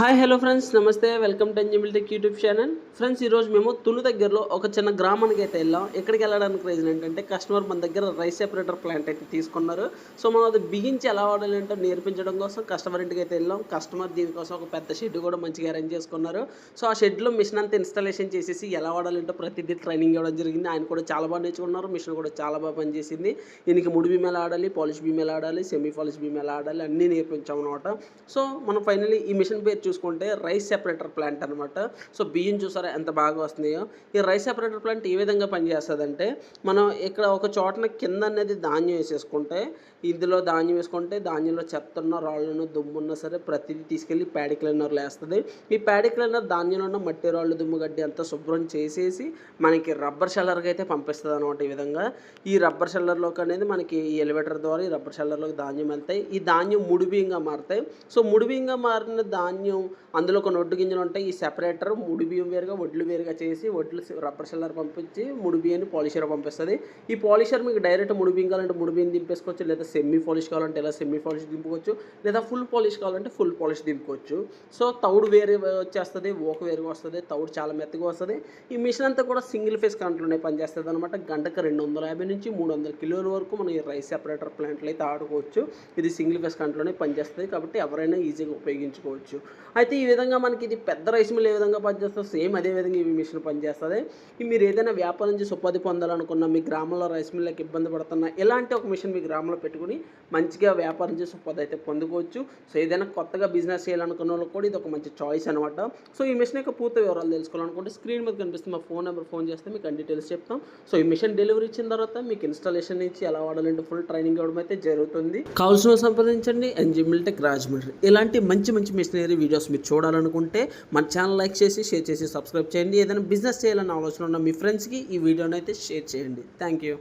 Hi hello friends నమస్తే welcome to ఎంజిబిలిటెక్ YouTube channel. Friends ఈరోజు మేము తులు దగ్గరలో ఒక చిన్న గ్రామానికి అయితే వెళ్ళాం. ఎక్కడికి వెళ్ళడానికి రీజన్ ఏంటంటే కస్టమర్ మన దగ్గర రైస్ సెపరేటర్ ప్లాంట్ అయితే తీసుకున్నారు. సో మనం అది బిగించి ఎలా వాడాలి ఏంటో నేర్పించడం కోసం కస్టమర్ ఇంటికి అయితే వెళ్ళాం. కస్టమర్ దీనికోసం ఒక పెద్ద షెడ్ కూడా మంచిగా అరేంజ్ చేసుకున్నారు. సో ఆ షెడ్లో మిషన్ అంతా ఇన్స్టాలేషన్ చేసేసి ఎలా వాడాలంటో ప్రతిదీ ట్రైనింగ్ ఇవ్వడం జరిగింది. ఆయన కూడా చాలా బాగా నేర్చుకున్నారు. మిషన్ కూడా చాలా బాగా పనిచేసింది. దీనికి ముడి భీమ్ ఎలా ఆడాలి పాలిష్ బీమ్ ఎలా ఆడాలి సెమీ పాలిష్ బీమ్ ఎలా ఆడాలి అన్నీ నేర్పించాం అనమాట సో మనం ఫైనల్లీ ఈ మిషన్ పేరు చూసుకుంటే రైస్ సెపరేటర్ ప్లాంట్ అనమాట సో బియ్యం చూసారా ఎంత బాగా వస్తున్నాయో. ఈ రైస్ సెపరేటర్ ప్లాంట్ ఏ విధంగా పనిచేస్తుందంటే మనం ఇక్కడ ఒక చోటన కింద అనేది ధాన్యం వేసేసుకుంటే ఇందులో ధాన్యం వేసుకుంటే ధాన్యంలో చెత్త ఉన్న రాళ్ళను దుమ్మున్నా సరే ప్రతిదీ తీసుకెళ్ళి ప్యాడీ క్లీనర్లో వేస్తుంది ఈ ప్యాడీ క్లీనర్ ధాన్యంలో ఉన్న మట్టి రాళ్ళు దుమ్ము గడ్డి అంతా శుభ్రం చేసేసి మనకి రబ్బర్ షెల్లర్కి అయితే పంపిస్తుంది అనమాట ఈ విధంగా. ఈ రబ్బర్ షెల్లర్లోకి అనేది మనకి ఈ ఎలివేటర్ ద్వారా ఈ రబ్బర్ షెల్లర్లోకి ధాన్యం వెళ్తాయి. ఈ ధాన్యం ముడిబియ్యంగా మారుతాయి. సో ముడిబియ్యంగా మారిన ధాన్యం అందులో కొన్ని ఒడ్డు గింజలు ఉంటాయి ఈ సెపరేటర్ ముడి బియ్యం వేరుగా వడ్లు వేరుగా చేసి వడ్లు రబ్బర్ సెల్లర్ పంపించి ముడి బియ్యాన్ని పాలిషర్ పంపిస్తుంది. ఈ పాలిషర్ మీకు డైరెక్ట్ ముడి బియ్యం కావాలంటే ముడి బియ్యం దింపేసుకోవచ్చు లేదా సెమీ పాలిష్ కావాలంటే ఇలా సెమీ పాలిష్ దింపుకోవచ్చు లేదా ఫుల్ పాలిష్ కావాలంటే ఫుల్ పాలిష్ దింపుకోవచ్చు. సో తౌడు వేరే వచ్చేస్తుంది ఓక వేరుగా వస్తుంది తౌడు చాలా మెత్తగా వస్తుంది. ఈ మిషన్ అంతా కూడా సింగిల్ ఫేస్ కంట్లోనే పనిచేస్తుంది అనమాట గంటకు రెండు వందల యాభై నుంచి మూడు వందల కిలోల వరకు మనం ఈ రైస్ సెపరేటర్ ప్లాంట్లు అయితే ఆడుకోవచ్చు. ఇది సింగిల్ ఫేస్ కంట్లోనే పనిచేస్తుంది కాబట్టి ఎవరైనా ఈజీగా ఉపయోగించుకోవచ్చు. అయితే ఈ విధంగా మనకి ఇది పెద్ద రైస్ మిల్ ఏ విధంగా పనిచేస్తుంది సేమ్ అదే విధంగా ఈ మిషన్ పనిచేస్తుంది. మీరు ఏదైనా వ్యాపారం చేసి ఉపాధి పొందాలనుకున్నా మీ గ్రామంలో రైస్ మిల్లకి ఇబ్బంది పడుతున్నా ఇలాంటి ఒక మిషన్ మీ గ్రామంలో పెట్టుకుని మంచిగా వ్యాపారం చేసి ఉపాధి అయితే పొందుకోవచ్చు. సో ఏదైనా కొత్తగా బిజినెస్ చేయాలనుకున్న వాళ్ళకి కూడా ఇది ఒక మంచి చాయిస్ అనమాట సో ఈ మిషన్ యొక్క పూర్తి వివరాలు తెలుసుకోవాలనుకుంటే స్క్రీన్ మీద కనిపిస్తుంది మా ఫోన్ నెంబర్ ఫోన్ చేస్తే మీకు అన్ని డీటెయిల్స్ చెప్తాం. సో ఈ మిషన్ డెలివరీ ఇచ్చిన తర్వాత మీకు ఇన్స్టాలేషన్ నుంచి ఎలా వాడాలంటే ఫుల్ ట్రైనింగ్ ఇవ్వడం అయితే జరుగుతుంది. కావాల్సిన సంప్రదించండి. NG Miltech Rajahmundry. ఇలాంటి మంచి మంచి మిషనరీ వీడియోస్ మీరు చూడాలనుకుంటే మన ఛానల్ లైక్ చేసి షేర్ చేసి సబ్స్క్రైబ్ చేయండి. ఏదైనా బిజినెస్ చేయాలన్న ఆలోచన ఉన్న మీ ఫ్రెండ్స్కి ఈ వీడియోని అయితే షేర్ చేయండి. Thank you